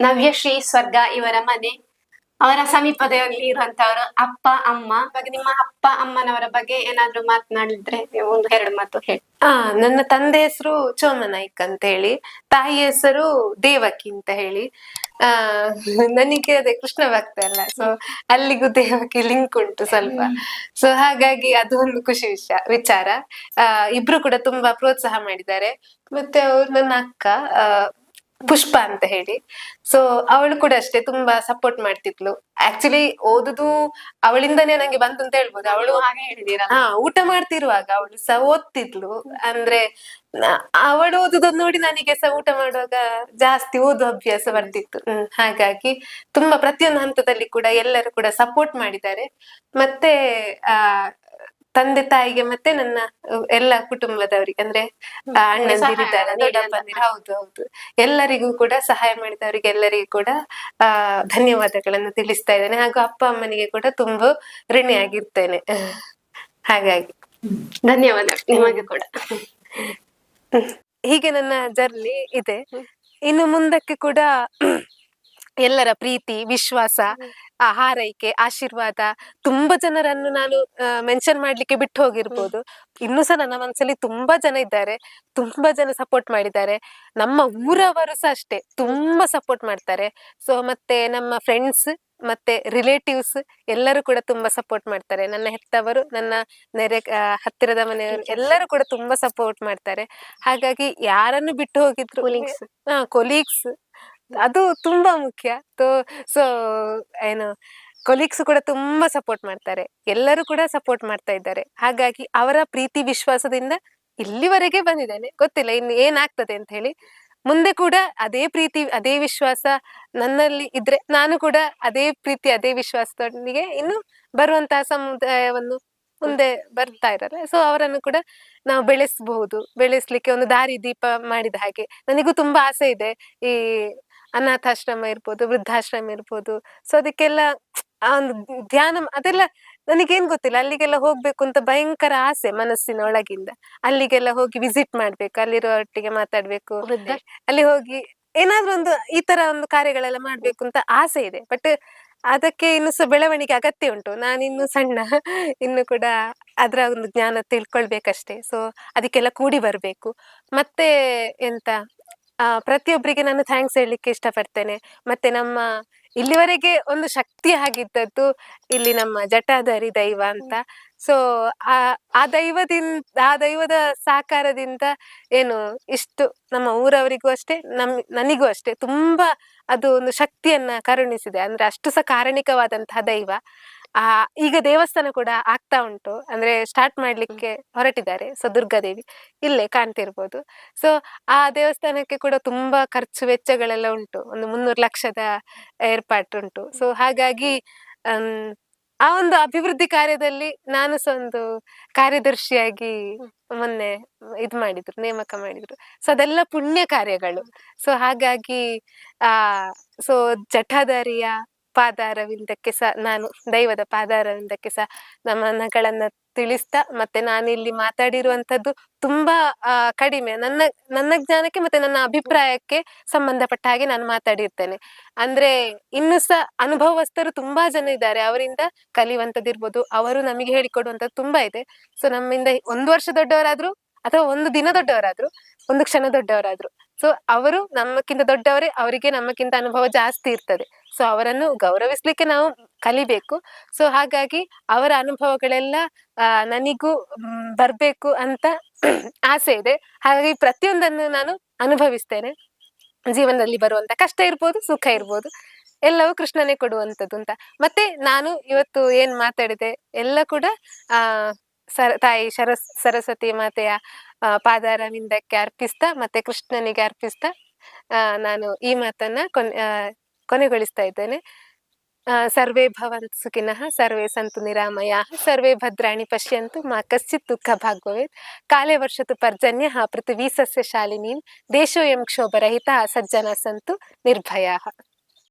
ನವ್ಯಶ್ರೀ ಸ್ವರ್ಗ ಇವರ ಮನೆ. ಅವರ ಸಮೀಪದಲ್ಲಿ ಇರುವಂತವರು ಅಪ್ಪ, ಅಮ್ಮ ಇವಾಗ ನಿಮ್ಮ ಅಪ್ಪ, ಅಮ್ಮನವರ ಬಗ್ಗೆ ಏನಾದ್ರು ಮಾತನಾಡಿದ್ರೆ ಒಂದು ಎರಡು ಮಾತು ಹೇಳಿ. ಆ, ನನ್ನ ತಂದೆ ಹೆಸರು ಚೋಮನಾಯ್ಕ್ ಅಂತ ಹೇಳಿ ತಾಯಿ ಹೆಸರು ದೇವಕಿ ಅಂತ ಹೇಳಿ. ಆ, ನನಗೆ ಅದೇ ಕೃಷ್ಣ ಭಕ್ತ ಅಲ್ಲ ಸೊ ಅಲ್ಲಿಗೂ ದೇವಕಿ ಲಿಂಕ್ ಉಂಟು ಸ್ವಲ್ಪ. ಸೊ ಹಾಗಾಗಿ ಅದು ಒಂದು ಖುಷಿ ವಿಷಯ ವಿಚಾರ. ಆ, ಇಬ್ರು ಕೂಡ ತುಂಬಾ ಪ್ರೋತ್ಸಾಹ ಮಾಡಿದ್ದಾರೆ. ಮತ್ತೆ ಅವ್ರು ನನ್ನ ಅಕ್ಕ ಪುಷ್ಪ ಅಂತ ಹೇಳಿ. ಸೊ ಅವಳು ಕೂಡ ಅಷ್ಟೇ ತುಂಬಾ ಸಪೋರ್ಟ್ ಮಾಡ್ತಿದ್ಲು. ಆಕ್ಚುಲಿ ಓದುದು ಅವಳಿಂದನೇ ನಂಗೆ ಬಂತು ಅಂತ ಹೇಳ್ಬೋದು. ಅವಳು ಹಾಗೆ ಹೇಳಿದೀರಾ? ಹಾ ಊಟ ಮಾಡ್ತಿರುವಾಗ ಅವಳು ಸಹ ಓದ್ತಿದ್ಲು. ಅಂದ್ರೆ ಅವಳು ಓದುದನ್ನು ನೋಡಿ ನನಗೆ ಸಹ ಊಟ ಮಾಡುವಾಗ ಜಾಸ್ತಿ ಓದುವ ಅಭ್ಯಾಸ ಬರ್ತಿತ್ತು. ಹ್ಮ್ ಹಾಗಾಗಿ ತುಂಬಾ ಪ್ರತಿಯೊಂದು ಹಂತದಲ್ಲಿ ಕೂಡ ಎಲ್ಲರೂ ಕೂಡ ಸಪೋರ್ಟ್ ಮಾಡಿದ್ದಾರೆ. ಮತ್ತೆ ಆ ತಂದೆ ತಾಯಿಗೆ ಮತ್ತೆ ನನ್ನ ಎಲ್ಲ ಕುಟುಂಬದವರಿಗೆ ಅಂದ್ರೆ ಅಣ್ಣಂದಿರಿದ್ದಾರೆ ದೊಡ್ಡಪ್ಪಂದಿರ ದೊಡ್ಡಪ್ಪಂದಿರು ಹೌದು ಹೌದು ಎಲ್ಲರಿಗೂ ಕೂಡ ಸಹಾಯ ಮಾಡಿದವರಿಗೆ ಎಲ್ಲರಿಗೂ ಕೂಡ ಆ ಧನ್ಯವಾದಗಳನ್ನು ತಿಳಿಸ್ತಾ ಇದ್ದೇನೆ ಹಾಗೂ ಅಪ್ಪ ಅಮ್ಮನಿಗೆ ಕೂಡ ತುಂಬಾ ಋಣಿಯಾಗಿರ್ತೇನೆ ಹಾಗಾಗಿ ಧನ್ಯವಾದ ನಿಮಗೆ ಕೂಡ ಹೀಗೆ ನನ್ನ ಜರ್ನಿ ಇದೆ ಇನ್ನು ಮುಂದಕ್ಕೆ ಕೂಡ ಎಲ್ಲರ ಪ್ರೀತಿ ವಿಶ್ವಾಸ ಆ ಹಾರೈಕೆ ಆಶೀರ್ವಾದ ತುಂಬಾ ಜನರನ್ನು ನಾನು ಮೆನ್ಷನ್ ಮಾಡ್ಲಿಕ್ಕೆ ಬಿಟ್ಟು ಹೋಗಿರ್ಬೋದು. ಇನ್ನು ಸಹ ನನ್ನ ಮನಸ್ಸಲ್ಲಿ ತುಂಬಾ ಜನ ಇದ್ದಾರೆ. ತುಂಬಾ ಜನ ಸಪೋರ್ಟ್ ಮಾಡಿದ್ದಾರೆ. ನಮ್ಮ ಊರವರು ಸಹ ಅಷ್ಟೇ ತುಂಬಾ ಸಪೋರ್ಟ್ ಮಾಡ್ತಾರೆ. ಸೊ ಮತ್ತೆ ನಮ್ಮ ಫ್ರೆಂಡ್ಸ್ ಮತ್ತೆ ರಿಲೇಟಿವ್ಸ್ ಎಲ್ಲರೂ ಕೂಡ ತುಂಬಾ ಸಪೋರ್ಟ್ ಮಾಡ್ತಾರೆ. ನನ್ನ ಹೆತ್ತವರು ನನ್ನ ನೆರೆ ಹತ್ತಿರದ ಮನೆಯವರು ಎಲ್ಲರೂ ಕೂಡ ತುಂಬಾ ಸಪೋರ್ಟ್ ಮಾಡ್ತಾರೆ. ಹಾಗಾಗಿ ಯಾರನ್ನು ಬಿಟ್ಟು ಹೋಗಿದ್ರು ಕೊಲೀಗ್ಸ್ ಅದು ತುಂಬಾ ಮುಖ್ಯ. ಸೊ, ಏನು ಕೊಲೀಗ್ಸ್ ಕೂಡ ತುಂಬಾ ಸಪೋರ್ಟ್ ಮಾಡ್ತಾರೆ. ಎಲ್ಲರೂ ಕೂಡ ಸಪೋರ್ಟ್ ಮಾಡ್ತಾ ಇದ್ದಾರೆ. ಹಾಗಾಗಿ ಅವರ ಪ್ರೀತಿ, ವಿಶ್ವಾಸದಿಂದ ಇಲ್ಲಿವರೆಗೆ ಬಂದಿದ್ದೇನೆ. ಗೊತ್ತಿಲ್ಲ, ಇನ್ನು ಏನಾಗ್ತದೆ ಅಂತ ಹೇಳಿ. ಮುಂದೆ ಕೂಡ ಅದೇ ಪ್ರೀತಿ, ಅದೇ ವಿಶ್ವಾಸ ನನ್ನಲ್ಲಿ ಇದ್ರೆ ನಾನು ಕೂಡ ಅದೇ ಪ್ರೀತಿ, ಅದೇ ವಿಶ್ವಾಸದೊಂದಿಗೆ ಇನ್ನು ಬರುವಂತಹ ಸಮುದಾಯವನ್ನು ಮುಂದೆ ಬರ್ತಾ ಇರಲ್ಲ. ಸೊ ಅವರನ್ನು ಕೂಡ ನಾವು ಬೆಳೆಸಬಹುದು. ಬೆಳೆಸ್ಲಿಕ್ಕೆ ಒಂದು ದಾರಿ ದೀಪ ಮಾಡಿದ ಹಾಗೆ. ನನಗೂ ತುಂಬಾ ಆಸೆ ಇದೆ ಈ ಅನಾಥಾಶ್ರಮ ಇರ್ಬೋದು ವೃದ್ಧಾಶ್ರಮ ಇರ್ಬೋದು. ಸೊ ಅದಕ್ಕೆಲ್ಲ ಆ ಒಂದು ಧ್ಯಾನ ಅದೆಲ್ಲ ನನಗೇನ್ ಗೊತ್ತಿಲ್ಲ. ಅಲ್ಲಿಗೆಲ್ಲ ಹೋಗ್ಬೇಕು ಅಂತ ಭಯಂಕರ ಆಸೆ ಮನಸ್ಸಿನ ಒಳಗಿಂದ. ಅಲ್ಲಿಗೆಲ್ಲ ಹೋಗಿ ವಿಸಿಟ್ ಮಾಡ್ಬೇಕು ಅಲ್ಲಿರೋ ಒಟ್ಟಿಗೆ ಮಾತಾಡ್ಬೇಕು ಅಲ್ಲಿ ಹೋಗಿ ಏನಾದ್ರೂ ಒಂದು ಈ ತರ ಒಂದು ಕಾರ್ಯಗಳೆಲ್ಲ ಮಾಡ್ಬೇಕು ಅಂತ ಆಸೆ ಇದೆ. ಬಟ್ ಅದಕ್ಕೆ ಇನ್ನು ಸಹ ಬೆಳವಣಿಗೆ ಅಗತ್ಯ ಉಂಟು. ನಾನಿನ್ನು ಸಣ್ಣ ಇನ್ನು ಕೂಡ ಅದರ ಒಂದು ಜ್ಞಾನ ತಿಳ್ಕೊಳ್ಬೇಕಷ್ಟೇ. ಸೊ ಅದಕ್ಕೆಲ್ಲ ಕೂಡಿ ಬರಬೇಕು. ಮತ್ತೆ ಎಂತ? ಪ್ರತಿಯೊಬ್ಬರಿಗೆ ನಾನು ಥ್ಯಾಂಕ್ಸ್ ಹೇಳಲಿಕ್ಕೆ ಇಷ್ಟಪಡ್ತೇನೆ. ಮತ್ತೆ ನಮ್ಮ ಇಲ್ಲಿವರೆಗೆ ಒಂದು ಶಕ್ತಿ ಆಗಿದ್ದದ್ದು ಇಲ್ಲಿ ನಮ್ಮ ಜಟಾಧಾರಿ ದೈವ ಅಂತ. ಸೊ ಆ ಆ ದೈವದಿಂದ ಆ ದೈವದ ಸಾಕಾರದಿಂದ ಏನು ಇಷ್ಟು ನಮ್ಮ ಊರವರಿಗೂ ಅಷ್ಟೇ ನಮ್ ನನಗೂ ಅಷ್ಟೇ ತುಂಬಾ ಅದು ಒಂದು ಶಕ್ತಿಯನ್ನ ಕರುಣಿಸಿದೆ. ಅಂದ್ರೆ ಅಷ್ಟು ಸಹ ಕಾರಣಿಕವಾದಂತಹ ದೈವ. ಆ ಈಗ ದೇವಸ್ಥಾನ ಕೂಡ ಆಗ್ತಾ ಉಂಟು. ಅಂದ್ರೆ ಸ್ಟಾರ್ಟ್ ಮಾಡ್ಲಿಕ್ಕೆ ಹೊರಟಿದ್ದಾರೆ. ಸೊ ದುರ್ಗಾದೇವಿ ಇಲ್ಲೇ ಕಾಣ್ತಿರ್ಬೋದು. ಸೊ ಆ ದೇವಸ್ಥಾನಕ್ಕೆ ಕೂಡ ತುಂಬಾ ಖರ್ಚು ವೆಚ್ಚಗಳೆಲ್ಲ ಉಂಟು. ಒಂದು ಮುನ್ನೂರು ಲಕ್ಷದ ಏರ್ಪಾಟು ಉಂಟು ಸೊ ಹಾಗಾಗಿ ಆ ಒಂದು ಅಭಿವೃದ್ಧಿ ಕಾರ್ಯದಲ್ಲಿ ನಾನು ಸಹ ಒಂದು ಕಾರ್ಯದರ್ಶಿಯಾಗಿ ಮೊನ್ನೆ ಇದು ಮಾಡಿದ್ರು ನೇಮಕ ಮಾಡಿದ್ರು. ಸೊ ಅದೆಲ್ಲ ಪುಣ್ಯ ಕಾರ್ಯಗಳು. ಸೊ ಹಾಗಾಗಿ ಆ ಸೊ ಜಠಾಧಾರಿಯ ಪಾದಾರವಿಂದಕ್ಕೆ ಸಹ ನಾನು ದೈವದ ಪಾದಾರವಿಂದಕ್ಕೆ ಸಹ ನಮನಗಳನ್ನ ತಿಳಿಸ್ತಾ ಮತ್ತೆ ನಾನು ಇಲ್ಲಿ ಮಾತಾಡಿರುವಂತದ್ದು ತುಂಬಾ ಕಡಿಮೆ. ನನ್ನ ನನ್ನ ಜ್ಞಾನಕ್ಕೆ ಮತ್ತೆ ನನ್ನ ಅಭಿಪ್ರಾಯಕ್ಕೆ ಸಂಬಂಧಪಟ್ಟ ಹಾಗೆ ನಾನು ಮಾತಾಡಿರ್ತೇನೆ. ಅಂದ್ರೆ ಇನ್ನು ಸಹ ಅನುಭವಸ್ಥರು ತುಂಬಾ ಜನ ಇದ್ದಾರೆ. ಅವರಿಂದ ಕಲಿಯುವಂತದ್ದಿರ್ಬೋದು ಅವರು ನಮಗೆ ಹೇಳಿಕೊಡುವಂತದ್ದು ತುಂಬಾ ಇದೆ. ಸೊ, ನಮ್ಮಿಂದ ಒಂದು ವರ್ಷ ದೊಡ್ಡವರಾದ್ರು ಅಥವಾ ಒಂದು ದಿನ ದೊಡ್ಡವರಾದ್ರು, ಒಂದು ಕ್ಷಣ ದೊಡ್ಡವರಾದ್ರು. ಸೊ, ಅವರು ನಮ್ಮಕ್ಕಿಂತ ದೊಡ್ಡವರೇ, ಅವರಿಗೆ ನಮ್ಮಕ್ಕಿಂತ ಅನುಭವ ಜಾಸ್ತಿ ಇರ್ತದೆ. ಸೊ ಅವರನ್ನು ಗೌರವಿಸ್ಲಿಕ್ಕೆ ನಾವು ಕಲಿಬೇಕು. ಸೊ ಹಾಗಾಗಿ ಅವರ ಅನುಭವಗಳೆಲ್ಲ ನನಿಗೂ ಬರ್ಬೇಕು ಅಂತ ಆಸೆ ಇದೆ. ಹಾಗಾಗಿ ಪ್ರತಿಯೊಂದನ್ನು ನಾನು ಅನುಭವಿಸ್ತೇನೆ. ಜೀವನದಲ್ಲಿ ಬರುವಂತ ಕಷ್ಟ ಇರ್ಬೋದು, ಸುಖ ಇರ್ಬೋದು, ಎಲ್ಲವೂ ಕೃಷ್ಣನೇ ಕೊಡುವಂಥದ್ದು ಅಂತ. ಮತ್ತೆ ನಾನು ಇವತ್ತು ಏನ್ ಮಾತಾಡಿದೆ, ಎಲ್ಲ ಕೂಡ ಸರ, ತಾಯಿ ಸರಸ್ ಸರಸ್ವತಿ ಮಾತೆಯ ಪಾದಾರವಿಂದಕ್ಕೆ ಅರ್ಪಿಸ್ತಾ, ಮತ್ತೆ ಕೃಷ್ಣನಿಗೆ ಅರ್ಪಿಸ್ತಾ ನಾನು ಈ ಮಾತನ್ನ ಕೊನ್ ಕೊನೆಗೊಳಿಸ್ತಾ ಇದ್ದೇನೆ. ಸರ್ವೇ ಭವಂತು ಸುಖಿನಃ, ಸರ್ವೇ ಸಂತು ನಿರಾಮಯಾಃ, ಸರ್ವೇ ಭದ್ರಾಣಿ ಪಶ್ಯಂತು, ಮಾ ಕಶ್ಚಿತ್ ದುಃಖ ಭಾಗ್ ಭವೇತ್ ಕಾಲೇ ವರ್ಷತು ಪರ್ಜನ್ಯ ಪೃಥ್ವೀ ಸಸ್ಯ ಶಾಲಿನೀಂ ದೇಶೋಯಂ ಕ್ಷೋಭರಹಿತ ಸಜ್ಜನ ಸಂತು ನಿರ್ಭಯಾಃ.